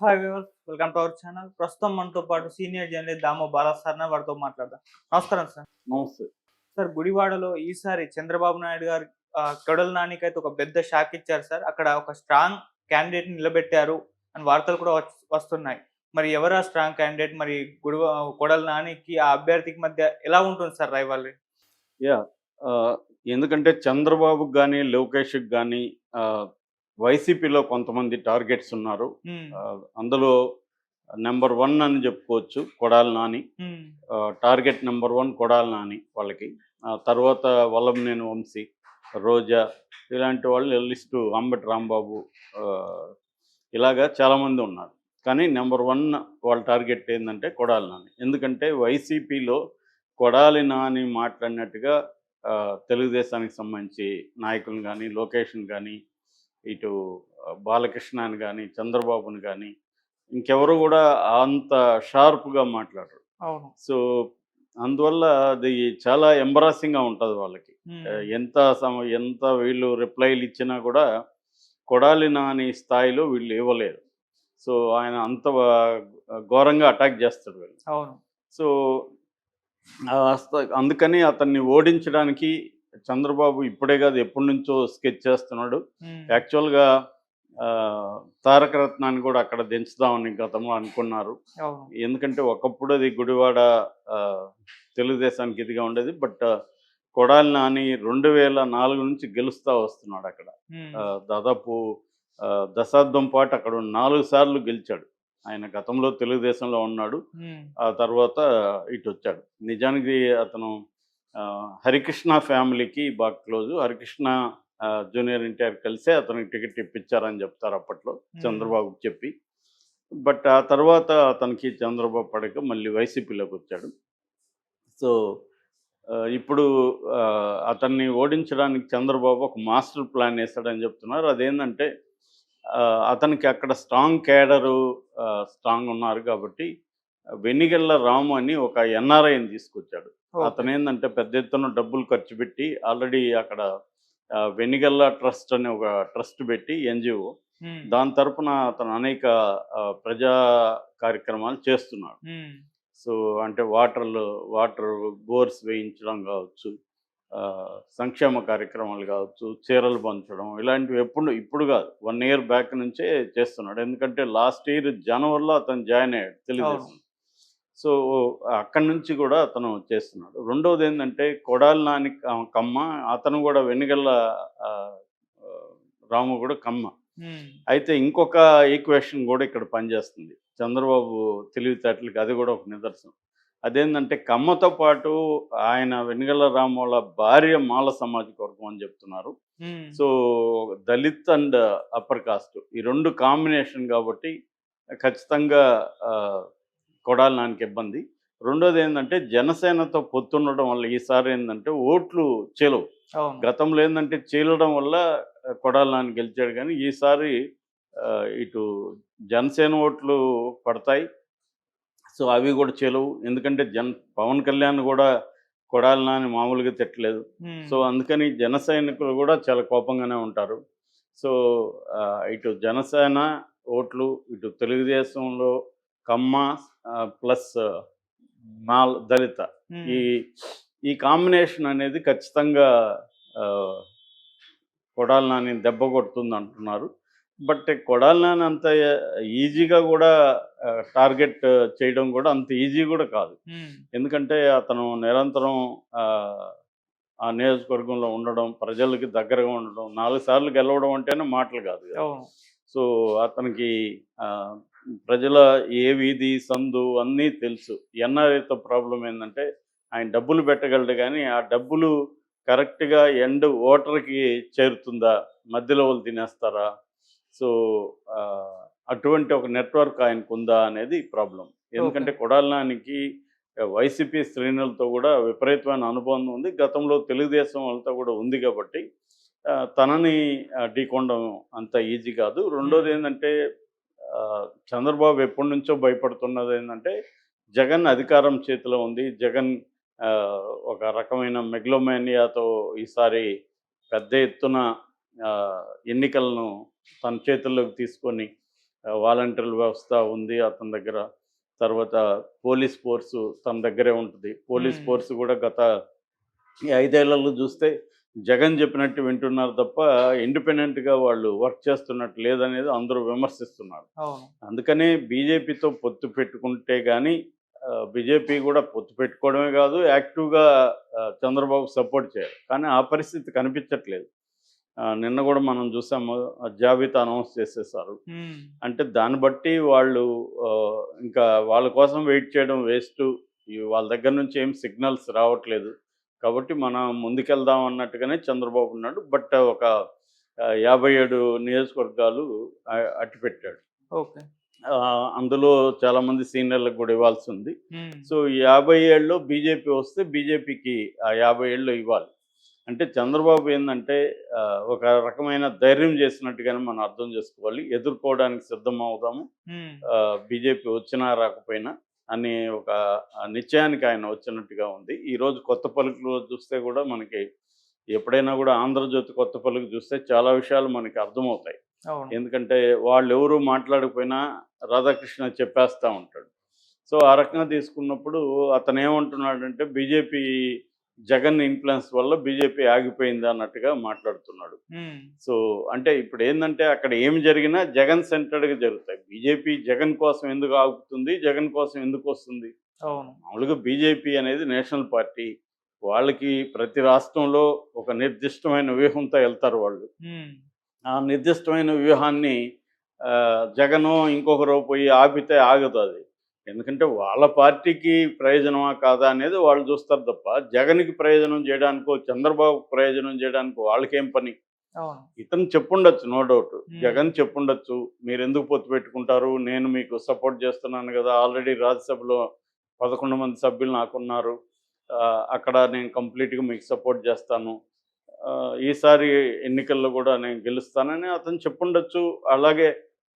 Hi viewers welcome to our channel ప్రస్తుతం మనతో పాటు senior journalist Damo Bala sir వారితో మాట్లాడదాం నమస్కారం సార్ నమస్తే సార్ గుడివాడలో ఈసారి చంద్రబాబు నాయుడు గారు ఆ, కొడల నానికి అయితే ఒక పెద్ద షాక్ ఇచ్చారు సార్ అక్కడ ఒక స్ట్రాంగ్ క్యాండిడేట్ నిలబెట్టారు అని వార్తలు కూడా వస్- వస్తున్నాయి. మరి ఎవరా స్ట్రాంగ్ క్యాండిడేట్ మరి గుడివ కొడల నానికి ఆ అభ్యర్థికి మధ్య ఎలా ఉంటుంది సార్ రైవాల్ యా ఆ, ఎందుకంటే చంద్రబాబుకి కానీ లోకేష్కి కానీ వైసీపీలో కొంతమంది టార్గెట్స్ ఉన్నారు. అందులో నెంబర్ వన్ అని చెప్పుకోవచ్చు Kodali Nani. Target number one Kodali Nani వాళ్ళకి. తర్వాత వల్లభనేని వంశీ రోజా ఇలాంటి వాళ్ళు లిస్టు అంబటి రాంబాబు ఇలాగా చాలామంది ఉన్నారు. కానీ నెంబర్ వన్ వాళ్ళ టార్గెట్ ఏంటంటే కొడాలి నాని. ఎందుకంటే వైసీపీలో కొడాలి నాని మాట్లాడినట్టుగా తెలుగుదేశానికి సంబంధించి నాయకులను కానీ లోకేష్ని కానీ ఇటు బాలకృష్ణని కానీ చంద్రబాబుని కానీ ఇంకెవరు కూడా అంత షార్ప్గా మాట్లాడరు. అవును. సో అందువల్ల అది చాలా ఎంబరాసింగ్గా ఉంటుంది వాళ్ళకి. ఎంత సమ ఎంత వీళ్ళు రిప్లైలు ఇచ్చినా కూడా కొడాలి నాని స్థాయిలో వీళ్ళు ఇవ్వలేరు. సో ఆయన అంత ఘోరంగా అటాక్ చేస్తాడు వీళ్ళు. అవును. సో అందుకని అతన్ని ఓడించడానికి చంద్రబాబు ఇప్పుడే కాదు ఎప్పటి నుంచో స్కెచ్ చేస్తున్నాడు. యాక్చువల్గా ఆ, తారక రత్నాన్ని కూడా అక్కడ దించుదామని గతంలో అనుకున్నారు. ఎందుకంటే ఒకప్పుడు అది గుడివాడ తెలుగుదేశానికి ఇదిగా ఉండేది. బట్ కొడాలి నాని రెండు వేల నాలుగు నుంచి గెలుస్తూ వస్తున్నాడు అక్కడ. దాదాపు దశాబ్దం పాటు అక్కడ నాలుగు సార్లు గెలిచాడు. ఆయన గతంలో తెలుగుదేశంలో ఉన్నాడు. ఆ తర్వాత ఇటు వచ్చాడు నిజానికి అతను హరికృష్ణ ఫ్యామిలీకి బాగా క్లోజు. హరికృష్ణ జూనియర్ ఎన్టీఆర్ కలిసే అతనికి టికెట్ ఇప్పించారని చెప్తారు అప్పట్లో చంద్రబాబుకి చెప్పి. బట్ ఆ తర్వాత అతనికి చంద్రబాబు పడక మళ్ళీ వైసీపీలోకి వచ్చాడు. సో ఇప్పుడు అతన్ని ఓడించడానికి చంద్రబాబు ఒక మాస్టర్ ప్లాన్ వేస్తాడని చెప్తున్నారు. అదేంటంటే అతనికి అక్కడ స్ట్రాంగ్ క్యాడరు స్ట్రాంగ్ ఉన్నారు కాబట్టి వెనిగళ్ళ రాము అని ఒక ఎన్ఆర్ఐని తీసుకొచ్చాడు. ఓకే. అతను ఏంటంటే పెద్ద ఎత్తున డబ్బులు ఖర్చు పెట్టి ఆల్రెడీ అక్కడ వెనిగల్ల ట్రస్ట్ అనే ఒక ట్రస్ట్ పెట్టి ఎన్జిఓ. దాని తరపున అతను అనేక ప్రజా కార్యక్రమాలు చేస్తున్నాడు. సో అంటే వాటర్లు వాటర్ బోర్స్ వేయించడం కావచ్చు సంక్షేమ కార్యక్రమాలు కావచ్చు చీరలు పంచడం ఇలాంటివి ఎప్పుడు ఇప్పుడు కాదు. వన్ ఇయర్ బ్యాక్ నుంచే చేస్తున్నాడు. ఎందుకంటే లాస్ట్ ఇయర్ జనవరిలో అతను జాయిన్ అయ్యాడు తెలుగుదేశం సో అక్కడి నుంచి కూడా అతను చేస్తున్నాడు. రెండవది ఏంటంటే కొడాలి నాని కమ్మ అతను కూడా ఆ, రాము కూడా కమ్మ. అయితే ఇంకొక ఈక్వేషన్ కూడా ఇక్కడ పనిచేస్తుంది. చంద్రబాబు తెలివితేటలకి అది కూడా ఒక నిదర్శనం. అదేంటంటే కమ్మతో పాటు ఆయన వెనుగల రాము వాళ్ళ భార్య మాల సామాజిక వర్గం అని చెప్తున్నారు. So Dalit and upper caste ఈ రెండు కాంబినేషన్ కాబట్టి ఖచ్చితంగా కొడాలి నానికి ఇబ్బంది. రెండోది ఏంటంటే జనసేనతో పొత్తుండడం వల్ల ఈసారి ఏంటంటే ఓట్లు చెలవు. గతంలో ఏంటంటే చీలడం వల్ల కొడాలి నాని గెలిచాడు కానీ ఈసారి ఇటు జనసేన ఓట్లు పడతాయి. సో అవి కూడా చెలవు. ఎందుకంటే జన్ పవన్ కళ్యాణ్ కూడా కొడాలి నాని మామూలుగా తిట్టలేదు. సో అందుకని జన సైనికులు కూడా చాలా కోపంగానే ఉంటారు. సో ఇటు జనసేన ఓట్లు ఇటు తెలుగుదేశంలో కమ్మ ప్లస్ మాల్ దళిత. ఈ ఈ కాంబినేషన్ అనేది ఖచ్చితంగా కొడాలి నాని దెబ్బ కొడుతుంది అంటున్నారు బట్ కొడాలి నాని అంత ఈజీగా కూడా టార్గెట్ చేయడం కూడా అంత ఈజీ కూడా కాదు. ఎందుకంటే అతను నిరంతరం ఆ, నియోజకవర్గంలో ఉండడం ప్రజలకి దగ్గరగా ఉండడం నాలుగు సార్లు గెలవడం అంటేనే మాటలు కాదు సో అతనికి ప్రజల ఏ వీధి సందు అన్నీ తెలుసు. ఎన్ఆర్ఐతో ప్రాబ్లం ఏంటంటే ఆయన డబ్బులు పెట్టగలడు కానీ ఆ డబ్బులు కరెక్ట్గా ఎండ్ ఓటర్కి చేరుతుందా? మధ్యలో వాళ్ళు తినేస్తారా? సో అటువంటి ఒక నెట్వర్క్ ఆయనకు ఉందా అనేది ప్రాబ్లం. ఎందుకంటే కొడాలనానికి వైసీపీ శ్రేణులతో కూడా విపరీతమైన అనుభవం ఉంది. గతంలో తెలుగుదేశం వాళ్ళతో కూడా ఉంది కాబట్టి తనని ఆ, ఢీకొనడం అంత ఈజీ కాదు. రెండోది ఏంటంటే చంద్రబాబు ఎప్పటి నుంచో భయపడుతున్నది ఏంటంటే జగన్ అధికారం చేతిలో ఉంది. జగన్ ఒక రకమైన మెగ్లోమానియాతో ఈసారి పెద్ద ఎత్తున ఎన్నికలను తన చేతుల్లోకి తీసుకొని వాలంటీర్ వ్యవస్థ ఉంది అతని దగ్గర. తర్వాత పోలీస్ ఫోర్సు తన దగ్గరే ఉంటుంది. పోలీస్. ఫోర్స్ కూడా గత ఐదేళ్ళలో చూస్తే జగన్ చెప్పినట్టు వింటున్నారు తప్ప ఇండిపెండెంట్గా వాళ్ళు వర్క్ చేస్తున్నట్టు లేదనేది అందరూ విమర్శిస్తున్నారు. అందుకనే బీజేపీతో పొత్తు పెట్టుకుంటే కానీ బీజేపీ కూడా పొత్తు పెట్టుకోవడమే కాదు యాక్టివ్గా చంద్రబాబు సపోర్ట్ చేయాలి. కానీ ఆ పరిస్థితి కనిపించట్లేదు. నిన్న కూడా మనం చూసాము జాబితా అనౌన్స్ చేసేసారు. అంటే దాన్ని బట్టి వాళ్ళు ఇంకా వాళ్ళ కోసం వెయిట్ చేయడం వేస్ట్. వాళ్ళ దగ్గర నుంచి ఏం సిగ్నల్స్ రావట్లేదు. కాబట్టి మనం ముందుకెళ్దాం అన్నట్టుగానే చంద్రబాబు ఉన్నాడు. బట్ ఒక యాభై ఏడు నియోజకవర్గాలు అట్టిపెట్టాడు ఓకే. అందులో చాలామంది సీనియర్లకు కూడా ఇవ్వాల్సి ఉంది. సో యాభై ఏళ్ళలో బీజేపీ వస్తే బీజేపీకి ఆ యాభై ఏళ్ళు ఇవ్వాలి. అంటే చంద్రబాబు ఏంటంటే ఒక రకమైన ధైర్యం చేసినట్టుగానే మనం అర్థం చేసుకోవాలి. ఎదుర్కోవడానికి సిద్ధం అవుదాము బీజేపీ వచ్చినా రాకపోయినా. అని ఒక నిశ్చయానికి ఆయన వచ్చినట్టుగా ఉంది. ఈరోజు కొత్త పలుకులో చూస్తే కూడా మనకి ఎప్పుడైనా కూడా ఆంధ్రజ్యోతి కొత్త పలుకు చూస్తే చాలా విషయాలు మనకి అర్థమవుతాయి. ఎందుకంటే వాళ్ళు ఎవరు మాట్లాడకపోయినా రాధాకృష్ణ చెప్పేస్తూ ఉంటాడు. సో ఆ రకంగా తీసుకున్నప్పుడు అతను ఏమంటున్నాడంటే బీజేపీ జగన్ ఇన్ఫ్లుయెన్స్ వల్ల బీజేపీ ఆగిపోయింది అన్నట్టుగా మాట్లాడుతున్నాడు. సో అంటే ఇప్పుడు ఏంటంటే అక్కడ ఏమి జరిగినా జగన్ సెంటర్డ్గా జరుగుతాయి. బీజేపీ జగన్ కోసం ఎందుకు ఆగుతుంది? జగన్ కోసం ఎందుకు వస్తుంది? మామూలుగా బీజేపీ అనేది నేషనల్ పార్టీ. వాళ్ళకి ప్రతి రాష్ట్రంలో ఒక నిర్దిష్టమైన వ్యూహంతో వెళ్తారు వాళ్ళు. ఆ నిర్దిష్టమైన వ్యూహాన్ని జగను ఇంకొకరు పోయి ఆపితే ఆగదు అది. ఎందుకంటే వాళ్ళ పార్టీకి ప్రయోజనమా కాదా అనేది వాళ్ళు చూస్తారు తప్ప జగన్కి ప్రయోజనం చేయడానికో చంద్రబాబు ప్రయోజనం చేయడానికో వాళ్ళకేం పని? ఇతను చెప్పుండొచ్చు నో డౌట్. జగన్ చెప్పుండొచ్చు మీరు ఎందుకు పొత్తు పెట్టుకుంటారు? నేను మీకు సపోర్ట్ చేస్తున్నాను కదా ఆల్రెడీ రాజ్యసభలో పదకొండు మంది సభ్యులు నాకున్నారు. అక్కడ నేను కంప్లీట్గా మీకు సపోర్ట్ చేస్తాను. ఈసారి ఎన్నికల్లో కూడా నేను గెలుస్తానని అతను చెప్పుండొచ్చు. అలాగే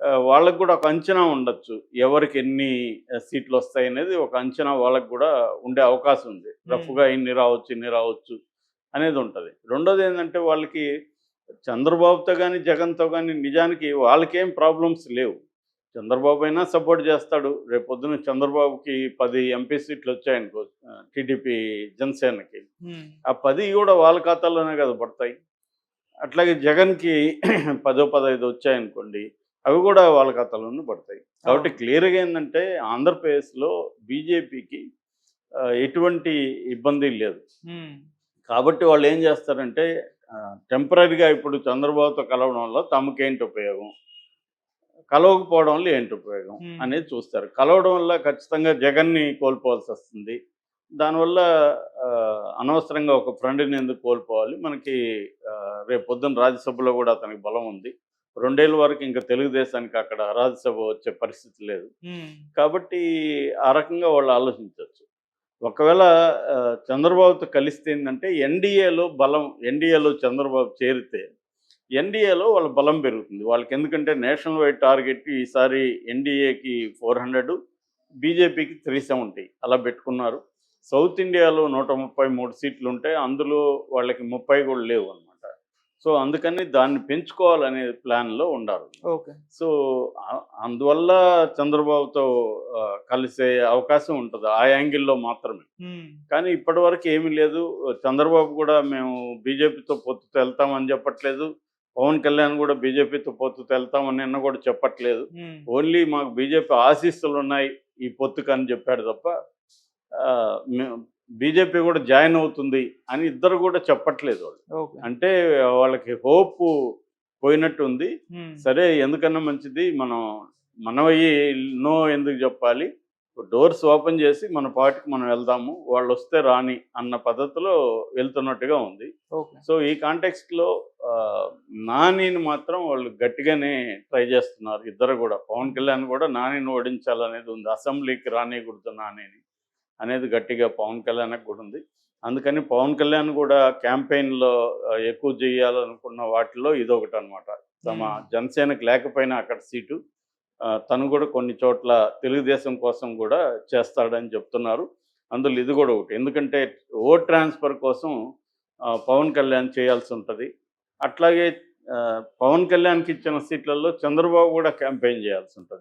వాళ్ళకు కూడా ఒక అంచనా ఉండొచ్చు. ఎవరికి ఎన్ని సీట్లు వస్తాయి అనేది ఒక అంచనా వాళ్ళకు కూడా ఉండే అవకాశం ఉంది. రఫ్గా ఇన్ని రావచ్చు ఇన్ని రావచ్చు అనేది ఉంటుంది. రెండోది ఏంటంటే వాళ్ళకి చంద్రబాబుతో కానీ జగన్తో కానీ నిజానికి వాళ్ళకేం ప్రాబ్లమ్స్ లేవు. చంద్రబాబు అయినా సపోర్ట్ చేస్తాడు. రేపు పొద్దున చంద్రబాబుకి పది ఎంపీ సీట్లు వచ్చాయనుకో టీడీపీ జనసేనకి. ఆ పది కూడా వాళ్ళ ఖాతాలోనే కదా పడతాయి. అట్లాగే జగన్కి పదో పదహైదు వచ్చాయనుకోండి అవి కూడా వాళ్ళ ఖాతాలోనే పడతాయి. కాబట్టి క్లియర్గా ఏంటంటే ఆంధ్రప్రదేశ్లో బీజేపీకి ఎటువంటి ఇబ్బంది లేదు. కాబట్టి వాళ్ళు ఏం చేస్తారంటే టెంపరీగా ఇప్పుడు చంద్రబాబుతో కలవడం వల్ల తమకేంటి ఉపయోగం? కలవకపోవడం వల్ల ఏంటి ఉపయోగం. అనేది చూస్తారు. కలవడం వల్ల ఖచ్చితంగా జగన్ని కోల్పోవాల్సి వస్తుంది. దానివల్ల అనవసరంగా ఒక ఫ్రెండ్ని ఎందుకు కోల్పోవాలి? మనకి రేపు పొద్దున్న రాజ్యసభలో కూడా అతనికి బలం ఉంది. రెండేళ్ళ వరకు ఇంకా తెలుగుదేశానికి అక్కడ రాజ్యసభ వచ్చే పరిస్థితి లేదు. కాబట్టి ఆ రకంగా వాళ్ళు ఆలోచించవచ్చు. ఒకవేళ చంద్రబాబుతో కలిస్తే ఏంటంటే ఎన్డీఏలో బలం ఎన్డీఏలో చంద్రబాబు చేరితే ఎన్డీఏలో వాళ్ళ బలం పెరుగుతుంది. వాళ్ళకి ఎందుకంటే నేషనల్ వైడ్ టార్గెట్ ఈసారి ఎన్డీఏకి ఫోర్ హండ్రెడ్ బీజేపీకి త్రీ సెవెంటీ అలా పెట్టుకున్నారు. సౌత్ ఇండియాలో నూట ముప్పై మూడు సీట్లు ఉంటాయి అందులో వాళ్ళకి ముప్పై కూడా లేవు సో అందుకని దాన్ని పెంచుకోవాలనే ప్లాన్లో ఉండాలి ఓకే. సో అందువల్ల చంద్రబాబుతో కలిసే అవకాశం ఉంటుంది ఆ యాంగిల్లో మాత్రమే. కానీ ఇప్పటి వరకు ఏమీ లేదు. చంద్రబాబు కూడా మేము బీజేపీతో పొత్తుతో వెళ్తామని చెప్పట్లేదు. పవన్ కళ్యాణ్ కూడా బీజేపీతో పొత్తుతో వెళ్తామని నిన్న కూడా చెప్పట్లేదు. ఓన్లీ మాకు బీజేపీ ఆశీస్సులు ఉన్నాయి ఈ పొత్తుకు అని చెప్పాడు తప్ప బీజేపీ కూడా జాయిన్ అవుతుంది అని ఇద్దరు కూడా చెప్పట్లేదు వాళ్ళు. అంటే వాళ్ళకి హోప్ పోయినట్టు ఉంది. ఉమ్, సరే ఎందుకన్నా మంచిది? మనం మనమయ్యి నో ఎందుకు చెప్పాలి? డోర్స్ ఓపెన్ చేసి మన పార్టీకి మనం వెళ్దాము వాళ్ళు వస్తే రాని అన్న పద్ధతిలో వెళ్తున్నట్టుగా ఉంది. సో ఈ కాంటెక్స్ట్లో నానిని మాత్రం వాళ్ళు గట్టిగానే ట్రై చేస్తున్నారు. ఇద్దరు కూడా పవన్ కళ్యాణ్ కూడా నానిని ఓడించాలనేది ఉంది. అసెంబ్లీకి రానికూడదు నానిని. అనేది గట్టిగా పవన్ కళ్యాణ్కి కూడా ఉంది. అందుకని పవన్ కళ్యాణ్ కూడా క్యాంపెయిన్లో ఎక్కువ చేయాలనుకున్న వాటిలో ఇదొకటి అనమాట తమ. జనసేనకు లేకపోయినా అక్కడ సీటు తను కూడా కొన్ని చోట్ల తెలుగుదేశం కోసం కూడా చేస్తాడని చెప్తున్నారు. అందులో ఇది కూడా ఒకటి. ఎందుకంటే ఓట్ ట్రాన్స్ఫర్ కోసం పవన్ కళ్యాణ్ చేయాల్సి ఉంటుంది. అట్లాగే పవన్ కళ్యాణ్కి ఇచ్చిన సీట్లలో చంద్రబాబు కూడా క్యాంపెయిన్ చేయాల్సి ఉంటుంది.